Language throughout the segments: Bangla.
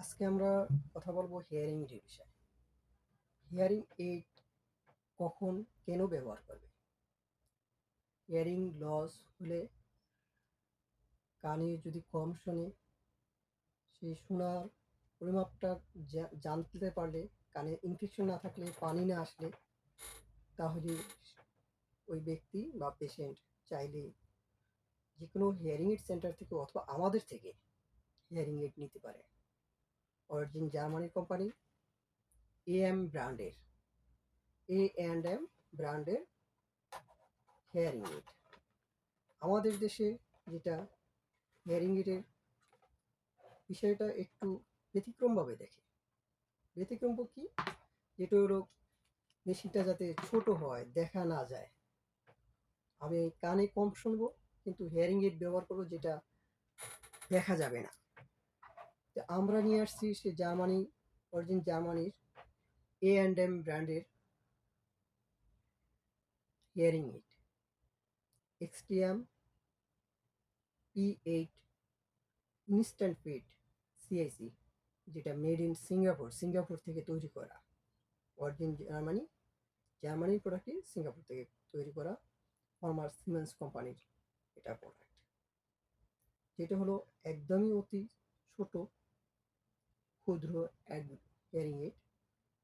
আজকে আমরা কথা বলব হিয়ারিং এর বিষয়ে। হিয়ারিং এইড কখন কেন ব্যবহার করবে? হিয়ারিং লস হলে কানে যদি কম শোনে, সেই শোনার পরিমাপটা জানতে পারলে, কানে ইনফেকশন না থাকলে, পানি না আসলে, তাহলে ওই ব্যক্তি বা পেশেন্ট চাইলে যে কোনো হিয়ারিং এইড সেন্টার থেকে অথবা আমাদের থেকে হিয়ারিং এইড নিতে পারে। Origin Germany company, A M ব্র্যান্ডের, এ অ্যান্ড এম ব্র্যান্ডের হেয়ারিং এইড আমাদের দেশে যেটা হেয়ারিং এইডের বিষয়টা একটু ব্যতিক্রমভাবে দেখে। ব্যতিক্রম কি? যেটা হলো, মেশিনটা যাতে ছোট হয়, দেখা না যায়। আমি কানে কম শুনব, কিন্তু হেয়ারিং এইড ব্যবহার করব, যেটা দেখা যাবে না। আমরা নিয়ে আসছি সে জার্মানি, অরিজিন জার্মানির এ অ্যান্ড এম ব্র্যান্ডের hearing aid XTM P eight instant fit CIC যেটা মেড ইন সিঙ্গাপুর সিঙ্গাপুর থেকে তৈরি করা। অরিজিন জার্মানি, জার্মানির প্রোডাক্টই সিঙ্গাপুর থেকে তৈরি করা ফর্মার সিমেন্স কোম্পানির এটা প্রোডাক্ট যেটা হলো একদমই অতি ছোট ক্ষুদ্র এক এইড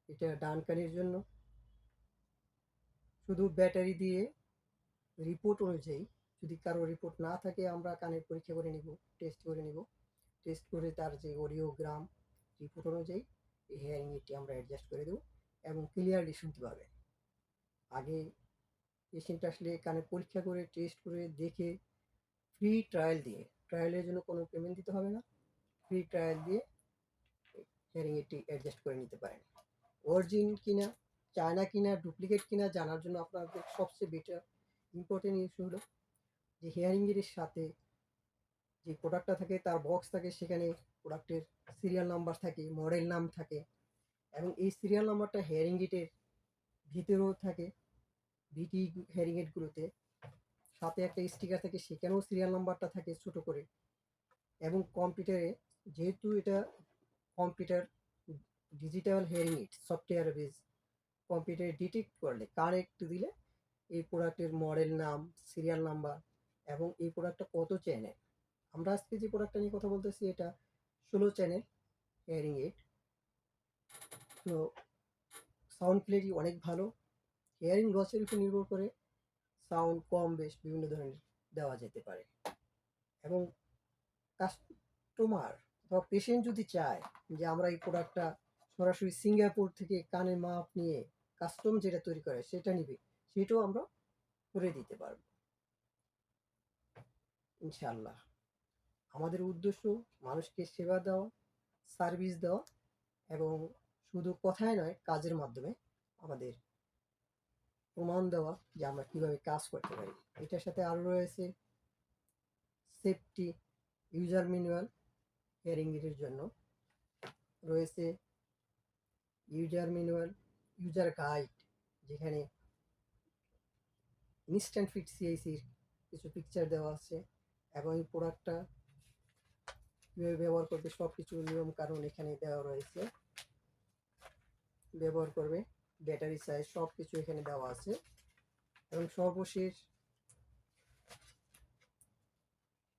এটা ডান কানের জন্য। শুধু ব্যাটারি দিয়ে রিপোর্ট অনুযায়ী, যদি কারও রিপোর্ট না থাকে, আমরা কানের পরীক্ষা করে নিব টেস্ট করে নিব। টেস্ট করে তার যে অডিওগ্রাম রিপোর্ট অনুযায়ী এই হেয়ারিং এইডটি আমরা অ্যাডজাস্ট করে দেবো এবং ক্লিয়ারলি শুনতে পাবে। আগে পেশেন্ট আসলে কানে পরীক্ষা করে টেস্ট করে দেখে ফ্রি ট্রায়াল দিয়ে ট্রায়ালের জন্য কোনো পেমেন্ট দিতে হবে না। ফ্রি ট্রায়াল দিয়ে হিয়ারিং এইডটি অ্যাডজাস্ট করে নিতে পারেন। অরিজিন কিনা চায়না কিনা ডুপ্লিকেট কিনা জানার জন্য আপনাদের সবচেয়ে বেটার ইম্পর্টেন্ট ইস্যু হলো যে হিয়ারিং এর সাথে যে প্রোডাক্টটা থাকে, তার বক্স থাকে, সেখানে প্রোডাক্টের সিরিয়াল নাম্বার থাকে মডেল নাম থাকে এবং এই সিরিয়াল নাম্বারটা হেয়ারিং এটের ভিতরেও থাকে ভিটি হেয়ারিং এটগুলোতে সাথে একটা স্টিকার থাকে, সেখানেও সিরিয়াল নাম্বারটা থাকে ছোট করে এবং কম্পিউটারে যেহেতু এটা computer digital hearing aid software base কম্পিউটারে ডিটেক্ট করলে, কানেক্ট দিলে এই প্রোডাক্টের মডেল নাম, সিরিয়াল নাম্বার এবং এই প্রোডাক্টটা কত চ্যানেল। আমরা আজকে যে প্রোডাক্টটা নিয়ে কথা বলতেছি এটা ষোলো চ্যানেল হেয়ারিং এইড তো সাউন্ড ক্লিয়ারিটি অনেক ভালো। হেয়ারিং লসের উপর নির্ভর করে সাউন্ড কম, বেশ বিভিন্ন ধরনের দেওয়া যেতে পারে। এবং কাস্টমার বা পেশেন্ট যদি চায় যে আমরা এই প্রোডাক্টটা সরাসরি সিঙ্গাপুর থেকে কানের মাপ নিয়ে কাস্টম যেটা তৈরি করে সেটা নিবে, সেটাও আমরা করে দিতে পারব। ইনশাল্লাহ আমাদের উদ্দেশ্য মানুষকে সেবা দেওয়া সার্ভিস দেওয়া এবং শুধু কথায় নয়, কাজের মাধ্যমে আমাদের প্রমাণ দেওয়া যে আমরা কীভাবে কাজ করতে পারি। এটার সাথে আরও রয়েছে সেফটি ইউজার ম্যানুয়াল হিয়ারিং এর জন্য রয়েছে ইউজার ম্যানুয়াল ইউজার গাইড যেখানে ইনস্ট্যান্ট ফিট সিআইসির কিছু পিকচার দেওয়া আছে এবং এই প্রোডাক্টটা কীভাবে ব্যবহার করবে সব কিছু নিয়ম কারণ এখানে দেওয়া রয়েছে। ব্যবহার করবে ব্যাটারি সাইজ সব কিছু এখানে দেওয়া আছে এবং সর্বশেষ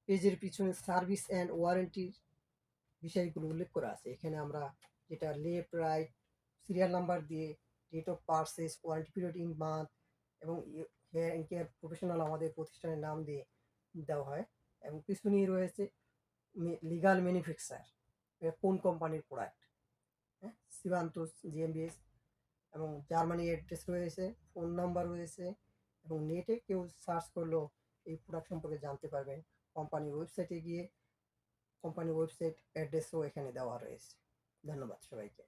পেজের পিছনে সার্ভিস অ্যান্ড ওয়ারেন্টির বিষয়গুলো উল্লেখ করা আছে। এখানে আমরা যেটা লেফট রাইট সিরিয়াল নাম্বার দিয়ে date of purchase warranty period in month এবং হেয়ার অ্যান্ড কেয়ার প্রফেশনাল আমাদের প্রতিষ্ঠানের নাম দিয়ে দেওয়া হয় এবং পিছনেই রয়েছে লিগাল ম্যানুফ্যাকচার কোন কোম্পানির প্রোডাক্ট হ্যাঁ সিবান্তোস জিএমবিএস এবং জার্মানি অ্যাড্রেস রয়েছে ফোন নাম্বার রয়েছে এবং নেটে কেউ সার্চ করলেও এই প্রোডাক্ট সম্পর্কে জানতে পারবেন। কোম্পানির ওয়েবসাইটে গিয়ে কোম্পানির ওয়েবসাইট অ্যাড্রেসও এখানে দেওয়া রয়েছে। ধন্যবাদ সবাইকে।